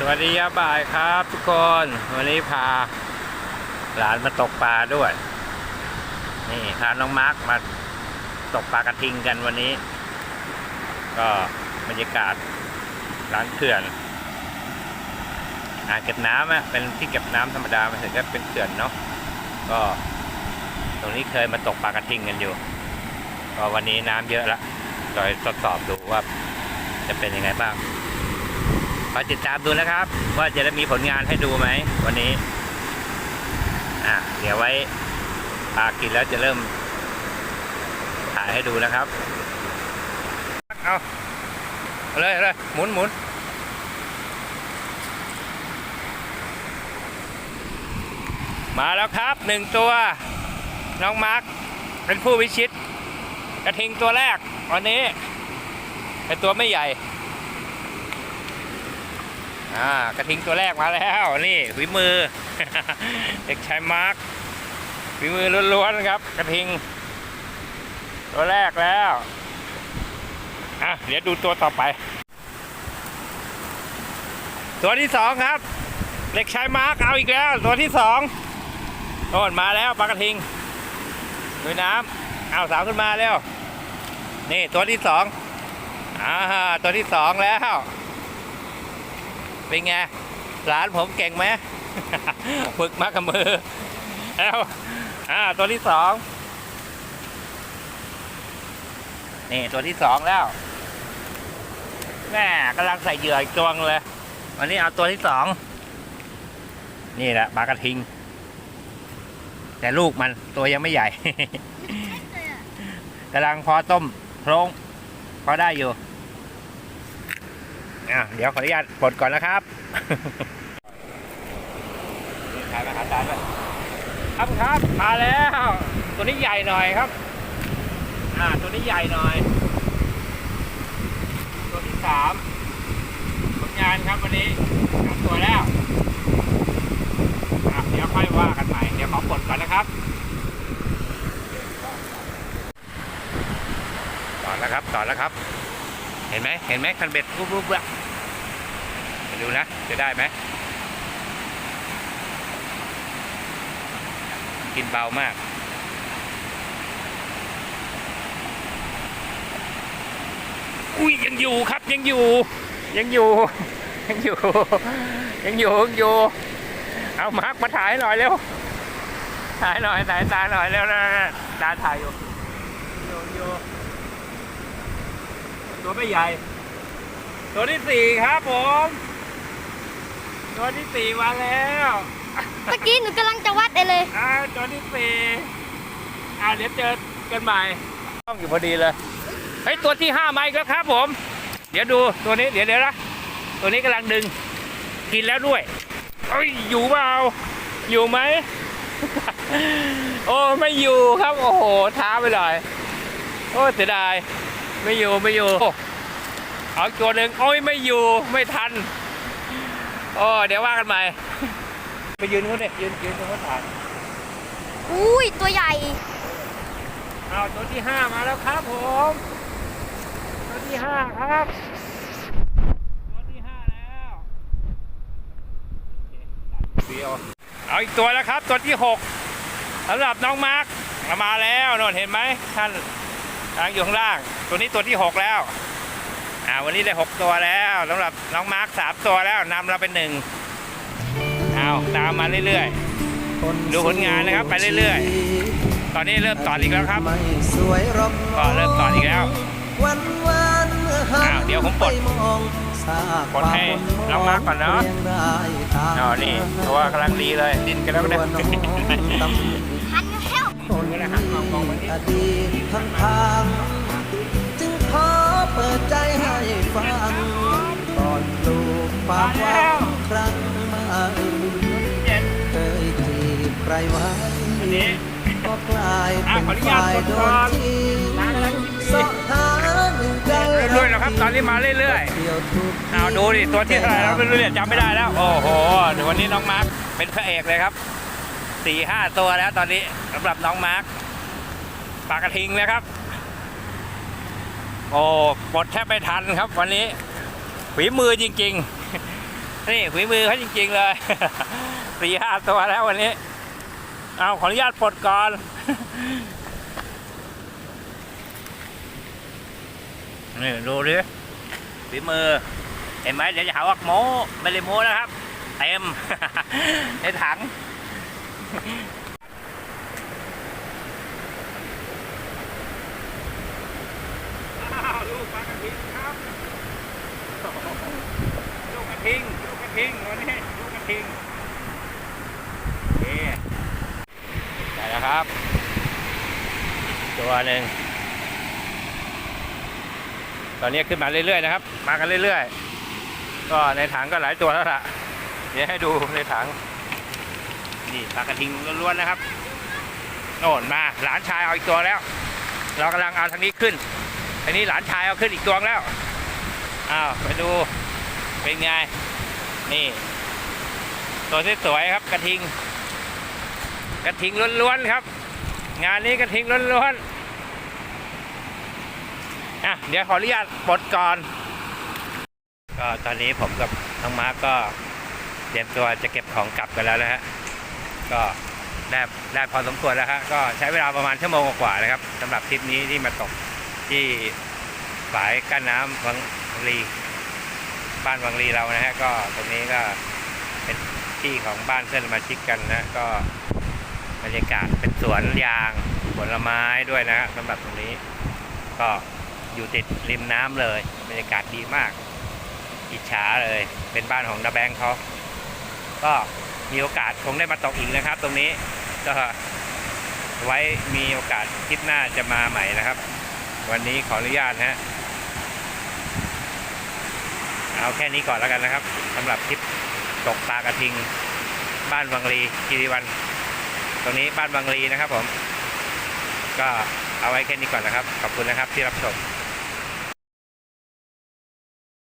สวัสดีครับบ่ายครับทุกคน วันนี้พา หลานมาตกปลาด้วย นี่พาน้องมาร์คมาตกปลากระทิงกันวันนี้ ก็บรรยากาศร้านเขื่อนอ่างเก็บน้ำอะเป็นที่เก็บน้ำธรรมดามันถึงจะเป็นเขื่อนเนาะก็ ตรงนี้เคยมาตกปลากระทิงกันอยู่ก็วันนี้น้ำเยอะละลอยทดสอบดูว่าจะเป็นยังไงบ้าง ขอติดตามดูนะครับ ว่าจะได้มีผลงานให้ดูไหมวันนี้อะเดี๋ยวไว้ปากินแล้วจะเริ่มถ่ายให้ดูนะครับ เอาเลยเอาเลยหมุนหมุนมาแล้วครับหนึ่งตัว น้องมาร์คเป็นผู้วิชิต กระทิงตัวแรกวันนี้เป็นตัวไม่ใหญ่ อ่ากระทิงตัวแรกมาแล้วนี่ฝีมือ เด็กชายมาร์คฝีมือล้วนๆครับ กระทิง ตัวแรกแล้วอะเดี๋ยวดูตัวต่อไป ตัวที่สองครับ เด็กชายมาร์คเอาอีกแล้ว ตัวที่สองโน่นมาแล้วปลากระทิงด้วยน้ำเอาสาวขึ้นมาแล้ว นี่ตัวที่สองอ่าตัวที่สองแล้ว เป็นไงหลานผมเก่งไหมฝึกมากับมือแล้วอ่าตัวที่สองนี่ตัวที่สองแล้วแม่กำลังใส่เหยื่ออีกตัวนึงเลย วันนี้เอาตัวที่สองนี่แหละปลากระทิง แต่ลูกมันตัวยังไม่ใหญ่กำลังพอต้มโครงพอได้อยู่ อะเดี๋ยวขออนุญาตปลดก่อนนะครับถ่ายมาหาจานด้วยครับครับมาแล้ว ตัวนี้ใหญ่หน่อยครับ อ่า ตัวนี้ใหญ่หน่อย ตัวที่สามผลงานครับวันนี้สามตัวแล้วอะเดี๋ยวค่อยว่ากันใหม่เดี๋ยวขอปลดก่อนนะครับต่อแล้วครับต่อแล้วครับ เห็นไหมเห็นไหมคันเบ็ดรูปรูปละไปดูนะ จะได้ไหมกินเบามาก อุ้ยยังอยู่ครับยังอยู่ ยังอยู่ยังอยู่ยังอยู่ยังอยู่ เอามาร์กมาถ่ายหน่อยเร็วถ่ายหน่อยถ่ายตาหน่อยเร็วนะตาถ่ายอยู่อยู่อยู่ ตัวไม่ใหญ่ ตัวที่สี่ครับผม ตัวที่สี่มาแล้วเมื่อกี้หนูกำลังจะวัดเลย อ่าตัวที่สี่อ่าเดี๋ยวเจอกันใหม่ต้องอยู่พอดีเลยเฮ้ยตัวที่ห้ามาอีกแล้วครับผม เดี๋ยวดูตัวนี้เดี๋ยวเดี๋ยวนะตัวนี้กำลังดึง กินแล้วด้วยเอ้ยอยู่เปล่าอยู่ไหม โอ้ไม่อยู่ครับ โอ้โหท้าไปหน่อย โอ้เสียดาย ไม่อยู่ไม่อยู่เอาอีกตัวหนึ่งโอ้ยไม่อยู่ไม่ทันโอ้เดี๋ยวว่ากันใหม่ไปยืนเขาเนี่ยยืนยืนตรงเขาถ่ายอุ้ยตัวใหญ่เอาตัวที่ห้ามาแล้วครับผมตัวที่ห้าครับตัวที่ห้าแล้วเดียวเอาอีกตัวแล้วครับ ตัวที่หกสำหรับน้องมาร์คมาแล้วนนเห็นไหมท่านทางอยู่ข้างล่าง ตัวนี้ตัวที่หกแล้วอ่าวันนี้ได้หกตัวแล้วสำหรับน้องมาร์คสามตัวแล้วนำเราเป็นหนึ่งเอาตามมาเรื่อยๆ ดูผลงานนะครับไปเรื่อยๆ ตอนนี้เริ่มต่ออีกแล้วครับไม่สวยรบก็เริ่มต่ออีกแล้ววันวันอ้าวเดี๋ยวผมปลดปลดให้น้องมาร์คก่อนเนอะอ๋อนี่ตัวกำลังดีเลยดิ้นกันแล้วก็ได้หันแล้วคนอดีตทั้งทางจึงขอ เปิดใจให้ฟังก่อนปลูกปากหวังครั้งใหม่เคยจีบใครไว้นนี้ก็กลายอะเป็นขออนุญาตฝ่ายโดก่อนทิ้งสาะหาหนึ่งใจเรื่อยๆแล้วครับ ตอนนี้มาเรื่อยๆเอาดูดิตัวที่เท่าไหร่แล้วไม่รู้เนี่ยจำไม่ได้แล้ว โอ้โหเดี๋ยววันนี้น้องมาร์คเป็นพระเอกเลยครับสี่ห้าตัวแล้วตอนนี้สำหรับน้องมาร์คปากกระทิงนะครับ โอ้ปลดแทบไม่ทันครับ วันนี้ฝีมือจริง ๆ นี่ฝีมือเขาจริง ๆ เลยสี่ห้าตัวแล้ววันนี้ เอาขออนุญาตปลดก่อนนี่ดูดิฝีมือเห็นไหมเดี๋ยวจะหาว่าโม้ไม่ได้โม้นะครับ เต็มในถัง ลูก ปลากระทิงครับลูกกระทิงลูกกระทิงวันนี้ลูกกระทิงโอเคได้แล้วครับ ตัวหนึ่งตอนนี้ขึ้นมาเรื่อยๆนะครับ มากันเรื่อยๆ ก็ในถังก็หลายตัวแล้วล่ะ เดี๋ยวให้ดูในถัง นี่ปลากระทิงล้วนๆนะครับ โน่นมาหลานชายเอาอีกตัวแล้ว เรากำลังเอาทางนี้ขึ้น อันนี้หลานชายเอาขึ้นอีกตัวแล้ว อ้าวไปดูเป็นไง นี่ ตัวที่สวยๆครับกระทิง กระทิงล้วนๆครับ งานนี้กระทิงล้วนๆอะเดี๋ยวขออนุญาตปลดก่อน ก็ตอนนี้ผมกับน้องมาร์กก็เตรียมตัวจะเก็บของกลับกันแล้วนะฮะ ก็ได้ได้พอสมควรแล้วฮะ ก็ใช้เวลาประมาณชั่วโมงกว่าๆนะครับสำหรับทริปนี้ที่มาตก ที่ฝายกั้นน้ำวังลีบ้านวังลีเรานะฮะก็ตรงนี้ก็เป็นที่ของบ้านเพื่อนสมาชิกกันนะก็บรรยากาศเป็นสวนยางผลไม้ด้วยนะฮะสำหรับตรงนี้ ก็อยู่ติดริมน้ำเลยบรรยากาศดีมาก อิจฉาเลย เป็นบ้านของดาแบงเขาก็มีโอกาสคงได้มาตกอีกนะครับ ตรงนี้ก็ไว้มีโอกาสคลิปหน้าจะมาใหม่นะครับ วันนี้ขออนุญาตนะฮะเอาแค่นี้ก่อนแล้วกันนะครับสำหรับคลิปตกปลากระทิง บ้านบางรีคีรีวัน ตรงนี้บ้านบางรีนะครับผม ก็เอาไว้แค่นี้ก่อนนะครับ ขอบคุณนะครับที่รับชม